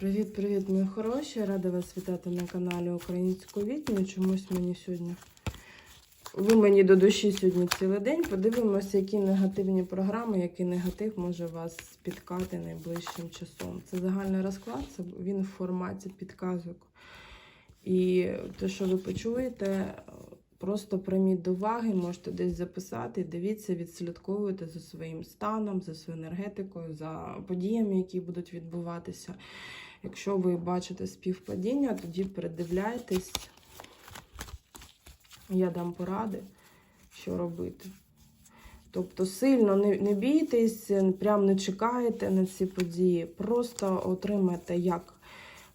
Привіт-привіт, мої хороші! Рада вас вітати на каналі Українського відьми. Чомусь мені сьогодні. Ви мені до душі сьогодні цілий день. Подивимося, які негативні програми, який негатив може вас спіткати найближчим часом. Це загальний розклад, це він в форматі підказок. І те, що ви почуєте, просто прийміть до уваги, можете десь записати, дивіться, відслідковуйте за своїм станом, за своєю енергетикою, за подіями, які будуть відбуватися. Якщо ви бачите співпадіння, тоді передивляйтесь. Я дам поради, що робити. Тобто сильно не, не бійтесь, прям не чекайте на ці події. Просто отримайте як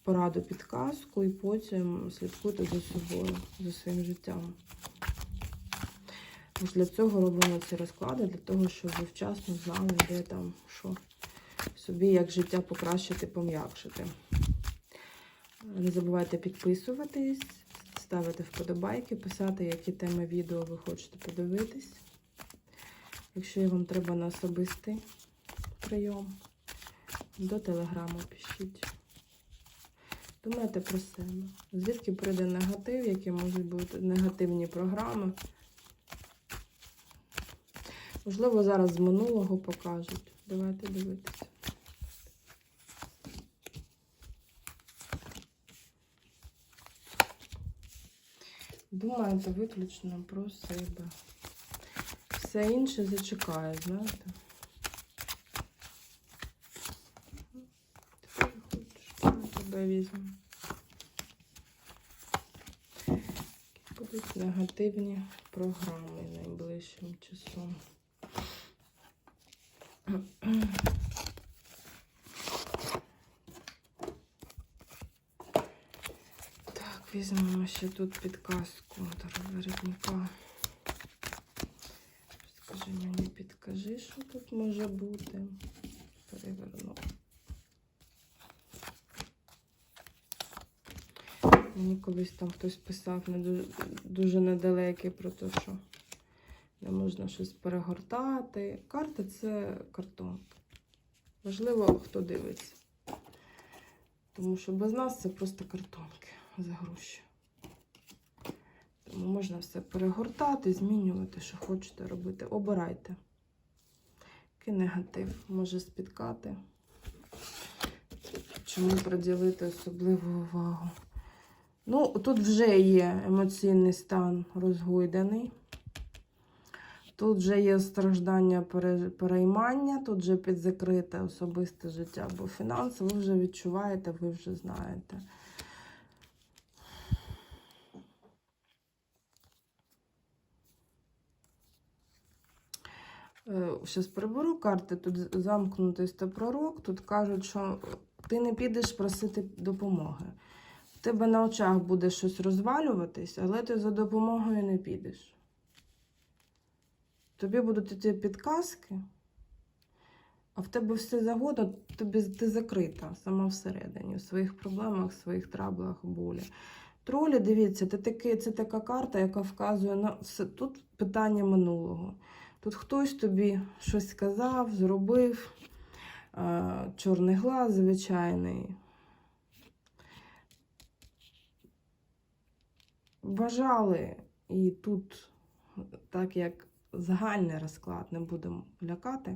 пораду підказку і потім слідкуйте за собою, за своїм життям. Ось для цього робимо ці розклади, для того, щоб ви вчасно знали, де там що собі, як життя покращити, пом'якшити. Не забувайте підписуватись, ставити вподобайки, писати, які теми відео ви хочете подивитись. Якщо вам треба на особистий прийом, до телеграму пишіть. Думайте про себе. Звідки прийде негатив, які можуть бути негативні програми. Можливо, зараз з минулого покажуть. Давайте дивитися. Думайте виключно про себе. Все інше зачекає, знаєте. Тепер хочеш, я тебе візьму. Будуть негативні програми найближчим часом. Так, візьмемо ще тут підказку до воротника. Скажи мені, підкажи, що тут може бути. Переверну. Мені колись там хтось писав не дуже, дуже недалекий про те, що не можна щось перегортати. Карта це картонка. Важливо, хто дивиться. Тому що без нас це просто картонки за гроші. Тому можна все перегортати, змінювати, що хочете робити. Обирайте. Який негатив може спіткати. Чому приділити особливу увагу? Ну, тут вже є емоційний стан розгойданий. Тут вже є страждання переймання, тут вже підзакрите особисте життя або фінанси. Ви вже відчуваєте, ви вже знаєте. Зараз приберу карти. Тут замкнутий пророк. Тут кажуть, що ти не підеш просити допомоги. В тебе на очах буде щось розвалюватись, але ти за допомогою не підеш. Тобі будуть йти підказки, а в тебе все загодно, тобі ти закрита сама всередині, в своїх проблемах, в своїх траблах, болі. Тролі, дивіться, це така карта, яка вказує на все. Тут питання минулого. Тут хтось тобі щось сказав, зробив, чорний глаз звичайний. Бажали, і тут, так як загальний розклад, не будемо лякати,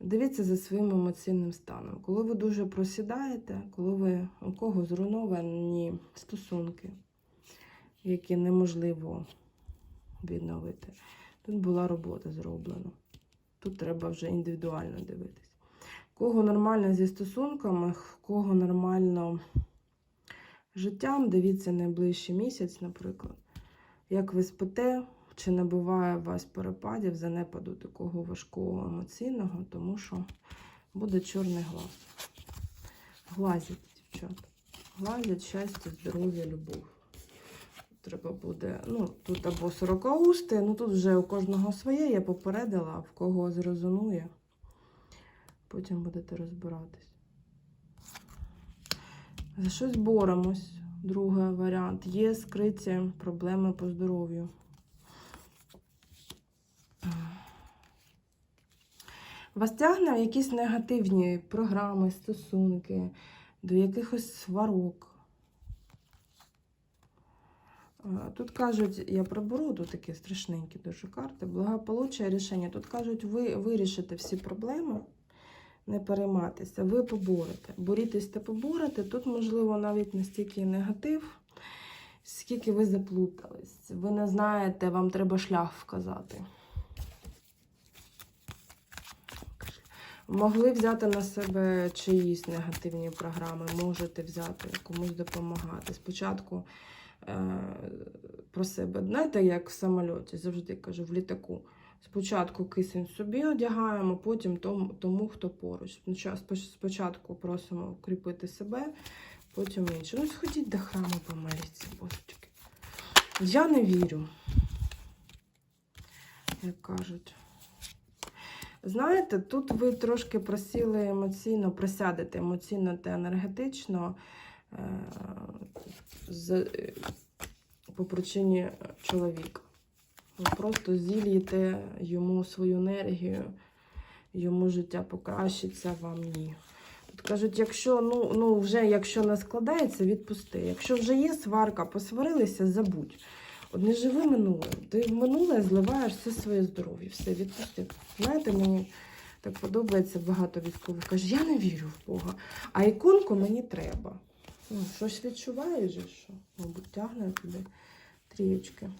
дивіться за своїм емоційним станом. Коли ви дуже просідаєте, коли ви у кого зруйновані стосунки, які неможливо відновити. Тут була робота зроблена. Тут треба вже індивідуально дивитись. Кого нормально зі стосунками, кого нормально життям, дивіться найближчий місяць, наприклад. Як ви спите, чи не буває у вас перепадів, занепаду такого важкого емоційного, тому що буде чорний глаз. Глазять, дівчата. Глазять щастя, здоров'я, любов треба буде. Ну, тут або сорокаусти, ну тут вже у кожного своє, я попередила, в кого зрозумує. Потім будете розбиратись. За щось боремось. Другий варіант. Є скриті проблеми по здоров'ю. Вас тягне якісь негативні програми, стосунки, до якихось сварок. Е, Тут кажуть, я приберу тут такі страшненькі дуже карти. Благополуччя рішення. Тут кажуть, ви вирішите всі проблеми, не перейматися, ви поборете. Борітесь та поборете. Тут, можливо, навіть не стільки негатив, скільки ви заплутались. Ви не знаєте, вам треба шлях вказати. Могли взяти на себе чиїсь негативні програми, можете взяти, комусь допомагати. Спочатку про себе. Знаєте, як в самольоті, завжди кажу, в літаку. Спочатку кисень собі одягаємо, потім тому, хто поруч. Спочатку просимо укріпити себе, потім інше. Ну, сходіть до храму, помоліться, божечки. Я не вірю, як кажуть. Знаєте, тут ви трошки просіли емоційно, просядете емоційно та енергетично е, з, е, по причині чоловіка. Ви просто зільєте йому свою енергію, йому життя покращиться, вам ні. Тут кажуть, якщо ну, ну вже якщо не складається, відпусти. Якщо вже є сварка, посварилися, забудь. От не живи минулим. Ти в минуле зливаєш все своє здоров'я, все відпусти. Знаєте, мені так подобається багато військових. Каже, я не вірю в Бога, а іконку мені треба. Ну, щось відчуваєш, що, мабуть, тягне туди трієчки.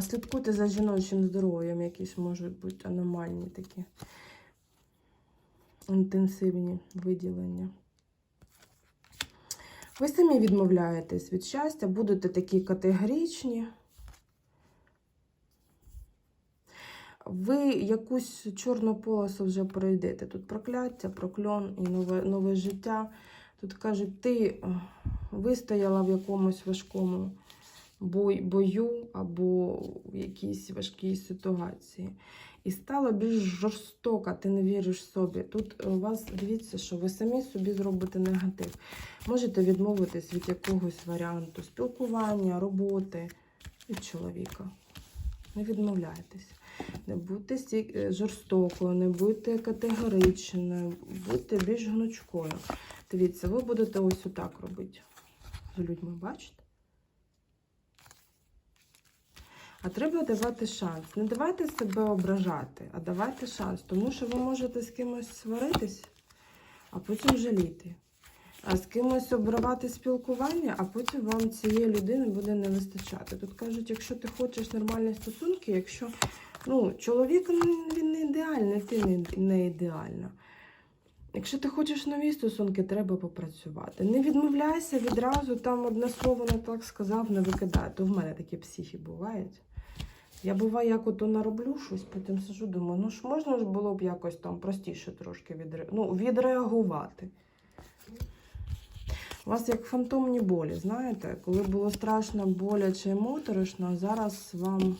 Слідкуйте за жіночим здоров'ям, якісь можуть бути аномальні такі інтенсивні виділення. Ви самі відмовляєтесь від щастя, будете такі категоричні. Ви якусь чорну полосу вже пройдете. Тут прокляття, прокльон і нове, нове життя. Тут кажуть, ти е, вистояла в якомусь важкому бою або в якійсь важкій ситуації. І стала більш жорстока, ти не віриш собі. Тут у вас дивіться, що ви самі собі зробите негатив. Можете відмовитись від якогось варіанту спілкування, роботи від чоловіка. Не відмовляйтесь. Не будьте е, жорстокою, не будьте категоричною, будьте більш гнучкою. Дивіться, ви будете ось отак робити з людьми, бачите? А треба давати шанс. Не давайте себе ображати, а давайте шанс. Тому що ви можете з кимось сваритись, а потім жаліти. А з кимось обривати спілкування, а потім вам цієї людини буде не вистачати. Тут кажуть, якщо ти хочеш нормальні стосунки, якщо ну, чоловік він не ідеальний, ти не ідеальна. Якщо ти хочеш нові стосунки, треба попрацювати. Не відмовляйся відразу, там одне слово не так сказав, не викидай. То в мене такі психи бувають. Я буває, як ото нароблю щось, потім сижу, думаю, ну ж можна ж було б якось там простіше трошки відре... ну, відреагувати. У вас як фантомні болі, знаєте, коли було страшно, боляче і моторошно, зараз вам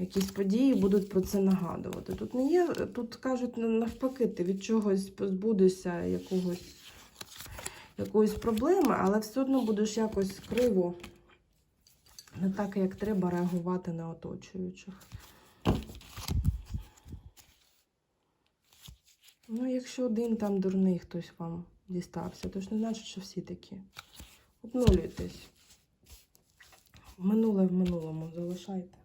якісь події будуть про це нагадувати. Тут не є, тут кажуть навпаки, ти від чогось позбудешся якогось, якоїсь проблеми, але все одно будеш якось криво, не так, як треба реагувати на оточуючих. Ну, якщо один там дурний хтось вам дістався, то ж не значить, що всі такі. Обнулюйтесь. Минуле в минулому залишайте.